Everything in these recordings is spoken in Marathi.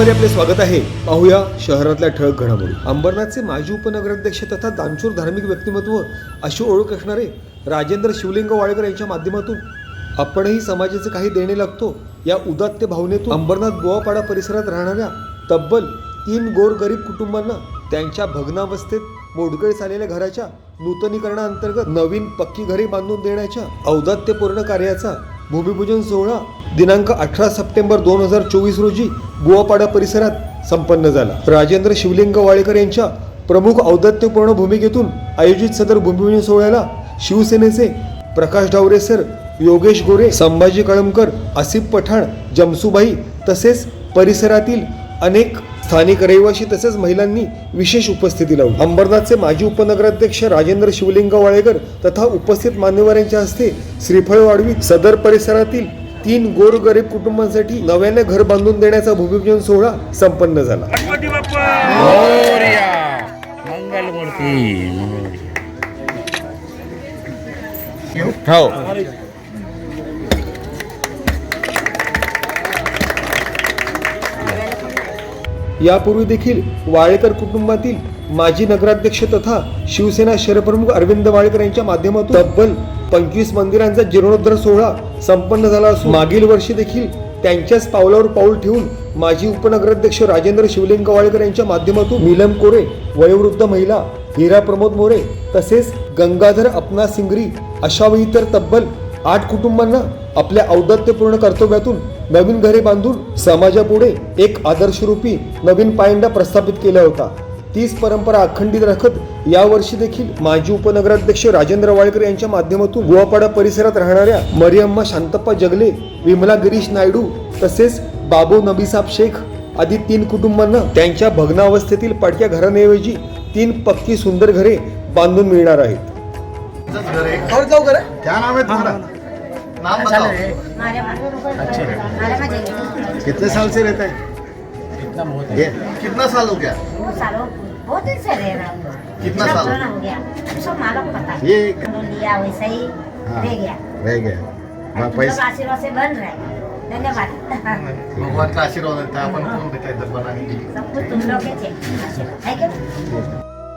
मध्ये आपले स्वागत आहे. पाहूया शहरातल्या ठळक घडामोडी. अंबरनाथचे माजी उपनगराध्यक्ष तथा दानशूर धार्मिक व्यक्तिमत्व अशी ओळख असणारे राजेंद्र शिवलिंग वाळेकर यांच्या माध्यमातून आपणही समाजाचे काही देणे लागतो या उदात्त भावनेतून अंबरनाथ गोवापाडा परिसरात राहणाऱ्या तब्बल तीन गोरगरीब कुटुंबांना त्यांच्या भग्नावस्थेत मोडकळीस आलेल्या घराच्या नूतनीकरणाअंतर्गत नवीन पक्की घरे बांधून देण्याच्या औदात्यपूर्ण कार्याचा भूमिपूजन सोहळा दिनांक अठरा सप्टेंबर दोन हजार चोवीस रोजी गोवापाडा परिसरात संपन्न झाला. राजेंद्र शिवलिंग वाळेकर यांच्या प्रमुख औदत्यपूर्ण भूमिकेतून आयोजित सदर भूमिपूजन सोहळ्याला शिवसेनेचे प्रकाश डावरे सर योगेश गोरे संभाजी कळमकर आसिफ पठाण जमसुबाई तसेच परिसरातील अनेक स्थानिक रहिवासी तसेच महिलांनी विशेष उपस्थिती लावली अंबरनाथचे माजी उपनगराध्यक्ष राजेंद्र शिवलिंग वाळेकर तथा उपस्थित मान्यवरांच्या हस्ते श्रीफळ वाढवीत सदर परिसरातील तीन गोरगरीब कुटुंबांसाठी नव्याने घर बांधून देण्याचा भूमिपूजन सोहळा संपन्न झाला. हो. यापूर्वी देखील वाळेकर कुटुंबातील माजी नगराध्यक्ष तथा शिवसेना शहरप्रमुख अरविंद वाळेकर यांच्या माध्यमातून तब्बल पंचवीस मंदिरांचा जीर्णोद्धार सोहळा संपन्न झाला असून मागील वर्षी देखील त्यांच्याच पावलावर पाऊल ठेवून माजी उपनगराध्यक्ष राजेंद्र शिवलिंग वाळेकर यांच्या माध्यमातून नीलम कोरे वयोवृद्ध महिला हिरा प्रमोद मोरे तसेच गंगाधर अपना सिंगरी अशा तर इतर तब्बल आठ कुटुंबांना आपल्या औदात्यपूर्ण कर्तव्यातून नवीन घरे बांधून समाजापुढे एक आदर्शरूपी नवीन पायंडा प्रस्थापित केला होता. तीच परंपरा अखंडित राखत यावर्षी देखील माजी उपनगराध्यक्ष राजेंद्र वाळकर यांच्या माध्यमातून गोवापाडा परिसरात राहणाऱ्या मरियम्मा शांतप्पा जगले विमला गिरीश नायडू तसेच बाबू नबीसाब शेख आदी तीन कुटुंबांना त्यांच्या भग्नावस्थेतील पडक्या घरांऐवजी तीन पक्की सुंदर घरे बांधून मिळणार आहेत. नाम है बताओ कितने साल से रहता है? ये. कितना साल हो गया? बहुत दिन से रह रहा हूँ. कितना साल? हो गया? सब मालूम पता है। ये- लिया वैसा ही हाँ। रह गया. रह गया. हाँ, पैसा आशीर्वाद से बन रहे हैं. धन्यवाद. भगवान का आशीर्वाद रहता है अपन कौन बेटा इधर बनाने के लिए? सब कुछ तुम लोग के थे है क्या?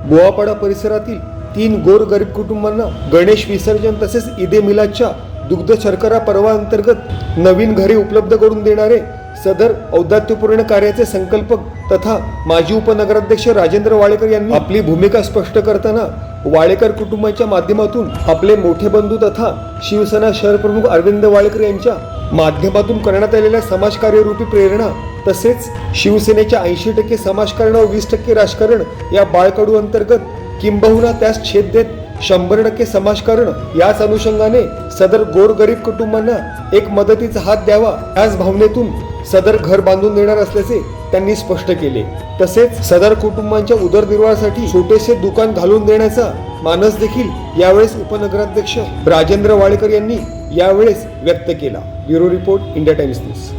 गोवापाडा परिसरातील तीन गोर गरीब कुटुंबांना गणेश विसर्जन तसेच ईदे मिलादच्या दुग्ध शर्करा पर्वाअंतर्गत नवीन घरे उपलब्ध करून देणारे सदर औदात्यपूर्ण कार्याचे संकल्पक तथा माजी उपनगराध्यक्ष राजेंद्र वाळेकर यांनी आपली भूमिका स्पष्ट करताना वाळेकर कुटुंबाच्या माध्यमातून आपले मोठे बंधू तथा शिवसेना शहरप्रमुख अरविंद वाळेकर यांच्या माध्यमातून करण्यात आलेल्या समाजकार्यरूपी प्रेरणा तसेच शिवसेनेच्या ऐंशी टक्के समाजकारण व वीस टक्के राजकारण या बाळकडू अंतर्गत किंबहुना त्यास छेद देत शंभर टक्के समाजकारण याच अनुषंगाने सदर गोरगरीब कुटुंबांना एक मदतीचा हात द्यावा याच भावनेतून सदर घर बांधून देणार असल्याचे त्यांनी स्पष्ट केले. तसेच सदर कुटुंबांच्या उदरनिर्वाहासाठी छोटेसे दुकान घालून देण्याचा मानस देखील यावेळेस उपनगराध्यक्ष राजेंद्र वाळेकर यांनी यावेळेस व्यक्त केला. Bureau report India Times news.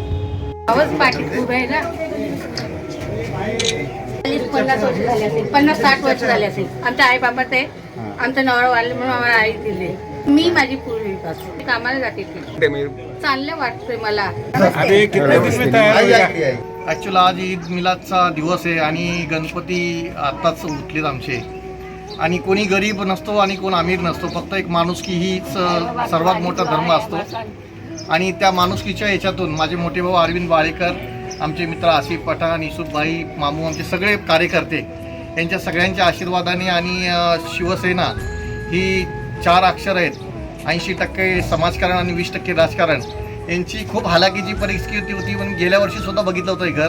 पन्नास वर्ष झाले असेल पन्नास साठ वर्ष झाले असेल. आमच्या आई बाबा ते आमचं नवरा वाले म्हणून आम्हाला आई दिली. मी माझी पूर्वीपासून कामाला जाते ती चांगलं वाटतंय मला. अरे कितने दिन में तैयार हो आज ईद मिलादचा दिवस आहे आणि गणपती आत्ताच उठलेत आमचे. आणि कोणी गरीब नसतो आणि कोण अमीर नसतो. फक्त एक माणुसकी हीच सर्वात मोठा धर्म असतो. आणि त्या माणुसकीच्या याच्यातून माझे मोठे भाऊ अरविंद बाळेकर आमचे मित्र आसिफ पठाण युसुफभाई मामू आमचे सगळे कार्यकर्ते यांच्या सगळ्यांच्या आशीर्वादाने आणि शिवसेना ही चार अक्षर आहेत. ऐंशी टक्के समाजकारण आणि वीस टक्के राजकारण. यांची खूप हालाकीची परिस्थिती होती पण गेल्या वर्षी सुद्धा बघितलं होतं हे घर.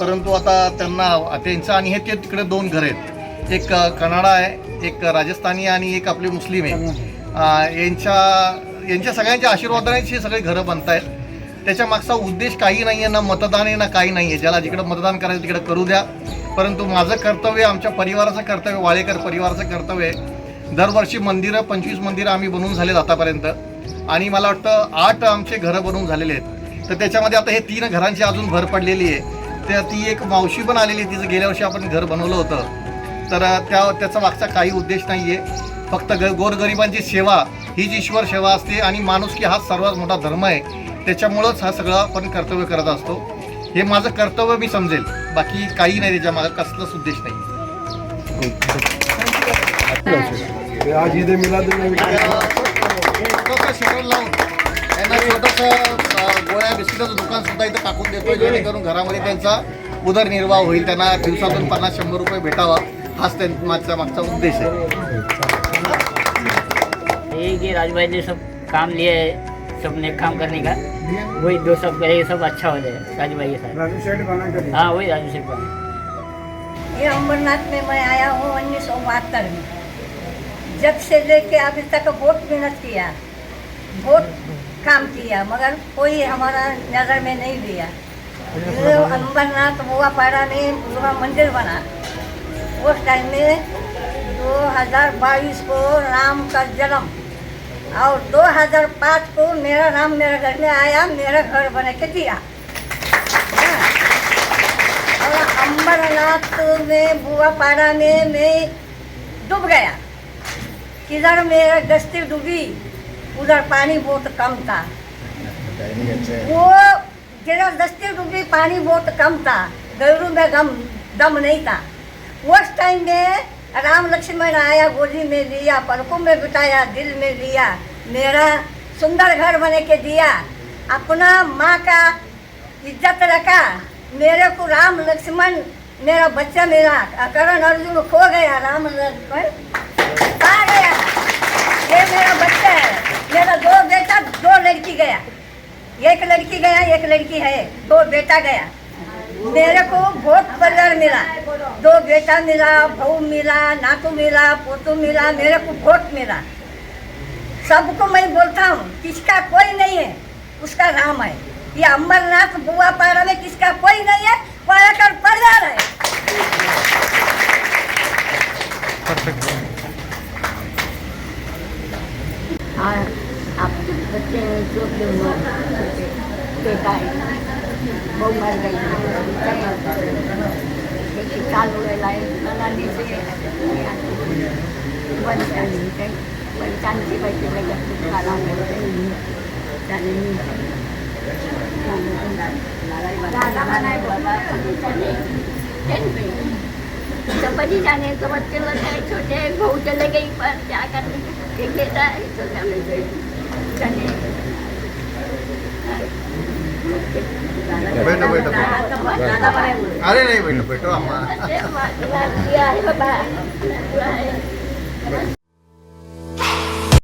परंतु आता त्यांना त्यांचं आणि हे ते तिकडे दोन घर आहेत. एक कनाडा आहे एक राजस्थानी आणि एक आपले मुस्लिम आहे. यांच्या यांच्या सगळ्यांच्या आशीर्वादानेच हे सगळे घरं बनत आहेत. त्याच्या मागचा उद्देश काही नाही आहे ना मतदान आहे ना काही नाही आहे ज्याला जिकडं मतदान करायचं तिकडं करू द्या. परंतु माझं कर्तव्य आमच्या परिवाराचं कर्तव्य वाळेकर परिवाराचं कर्तव्य आहे. दरवर्षी मंदिरं पंचवीस मंदिरं आम्ही बनवून झालेत आतापर्यंत. आणि मला वाटतं आठ आमचे घरं बनवून झालेले आहेत. तर त्याच्यामध्ये आता हे तीन घरांची अजून भर पडलेली आहे. तर ती एक मावशी पण आलेली आहे. तिचं गेल्या वर्षी आपण घर बनवलं होतं. तर त्या त्याचा मागचा काही उद्देश नाही आहे फक्त ग गोरगरिबांची सेवा हीच ईश्वर सेवा असते आणि माणुसकी हा सर्वात मोठा धर्म आहे. त्याच्यामुळंच हा सगळं आपण कर्तव्य करत असतो. हे माझं कर्तव्य मी समजेल. बाकी काही नाही त्याच्या मागं कसलाच उद्देश नाही आज ईद मिलाद छोटंसं शटर लावून त्यांना छोटंसं अ, गोळ्या बिस्किटाचं दुकान सुद्धा इथं टाकून देतो जेणेकरून घरामध्ये त्यांचा उदरनिर्वाह होईल. त्यांना दिवसातून पन्नास शंभर रुपये भेटावा. हाच त्यांचा मागचा मागचा उद्देश आहे. ये कि राजभाई ने सब काम लिए है सब ने काम करने का? वही दो सब करे सब अच्छा हो जाए राजभाई के साथ हाँ वही राजू शेठ बना ये अम्बरनाथ में मैं आया हूँ उन्नीस सौ बहत्तर में जब से लेके अभी तक बहुत मेहनत किया, बहुत काम किया, मगर कोई हमारा नज़र में नहीं लिया। अम्बरनाथ बुआपाड़ा में पूरा मंदिर बना, उस टाइम में 2022 को राम का जन्म, और 2005 को मेरा राम मेरे घर में आया, मेरा घर बना के दिया। और अम्बरनाथ में बुआ पारा में मैं डूब गया। किधर मेरा गश्ती डूबी, उधर पानी बहुत कम था। वो जिधर दस्ती डूबी, पानी बहुत कम था, गैरू में गम, दम नहीं था। उस टाइम में राम लक्ष्मण आया, गोली में लिया पलकों में बिठाया, दिल में लिया, मेरा सुंदर घर बने के दिया, अपना माँ का इज़्ज़त रखा, मेरे को राम लक्ष्मण, मेरा बच्चा मेरा करण अर्जुन खो गया, राम लक्ष्मण आ गया। मेरा बच्चा है। मेरा दो बेटा, दो लड़की गया। एक लड़की गया, एक लड़की है। दो बेटा गया। मेरे को बहुत परिवार मिला। दो बेटा मिला, बहू मिला, नातू मिला, पोतू मिला, मेरे को बहुत मिला। सबको मैं बोलता हूँ, किसका कोई नहीं है, उसका राम है। ये अमरनाथ बुआ पारा में किसका कोई नहीं है पायाकर परिवार है। हाँ आपके बच्चे जो बेटा है वो मर गई एक साल हो गए लाए नानी से पंचायती काही पंचायती पैसे लगत खाना त्याने दादा बनाए बोला चपटी जाने तो बच्चे बच्चे छोटे बहू चले गई पर क्या करने एक बेटा है छोटा जाने बैठो, बैठो, बैठो. दादा बनाए बोले अरे नाही भेटो भेटो आम्हाला